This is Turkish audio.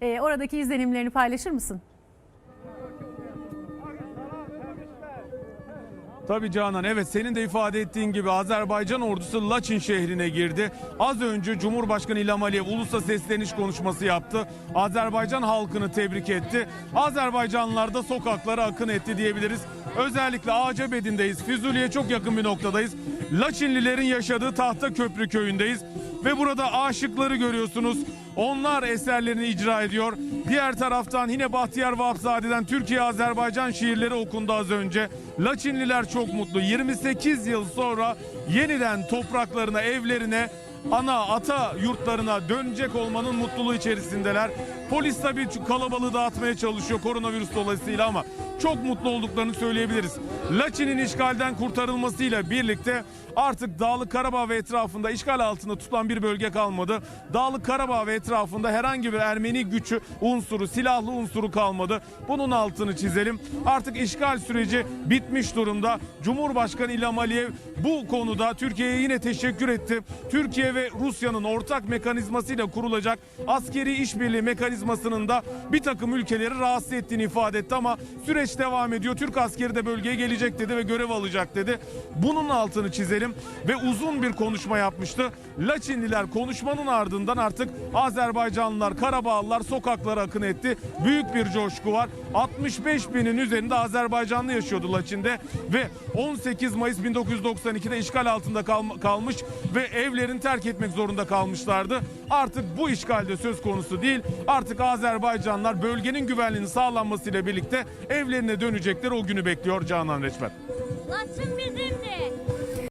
Ee, oradaki izlenimlerini paylaşır mısın? Tabii Canan evet senin de ifade ettiğin gibi Azerbaycan ordusu Laçin şehrine girdi. Az önce Cumhurbaşkanı İlham Aliyev ulusa sesleniş konuşması yaptı. Azerbaycan halkını tebrik etti. Azerbaycanlılar da sokaklara akın etti diyebiliriz. Özellikle Acebedin'deyiz. Füzuli'ye çok yakın bir noktadayız. Laçinlilerin yaşadığı Tahta Köprü köyündeyiz. Ve burada aşıkları görüyorsunuz. Onlar eserlerini icra ediyor. Diğer taraftan yine Bahtiyar Vahapzade'den Türkiye-Azerbaycan şiirleri okundu az önce. Laçinliler çok mutlu. 28 yıl sonra yeniden topraklarına, evlerine, ana ata yurtlarına dönecek olmanın mutluluğu içerisindeler. Polis tabii kalabalığı dağıtmaya çalışıyor koronavirüs dolayısıyla ama çok mutlu olduklarını söyleyebiliriz. Laçin'in işgalden kurtarılmasıyla birlikte artık Dağlık Karabağ ve etrafında işgal altında tutulan bir bölge kalmadı. Dağlık Karabağ ve etrafında herhangi bir Ermeni gücü unsuru, silahlı unsuru kalmadı. Bunun altını çizelim. Artık işgal süreci bitmiş durumda. Cumhurbaşkanı İlham Aliyev bu konuda Türkiye'ye yine teşekkür etti. Türkiye ve Rusya'nın ortak mekanizmasıyla kurulacak askeri işbirliği mekanizmasının da bir takım ülkeleri rahatsız ettiğini ifade etti ama süreç devam ediyor. Türk askeri de bölgeye gelecek dedi ve görev alacak dedi. Bunun altını çizelim ve uzun bir konuşma yapmıştı. Laçinliler konuşmanın ardından artık Azerbaycanlılar, Karabağlılar sokaklara akın etti. Büyük bir coşku var. 65 binin üzerinde Azerbaycanlı yaşıyordu Laçin'de ve 18 Mayıs 1992'de işgal altında kalm- kalmış ve evlerini terk etmek zorunda kalmışlardı. Artık bu işgalde söz konusu değil. Artık Azerbaycanlılar bölgenin güvenliğinin sağlanmasıyla birlikte evlerine dönecekler. O günü bekliyor Canan Reçmen. Laçın bizimdi.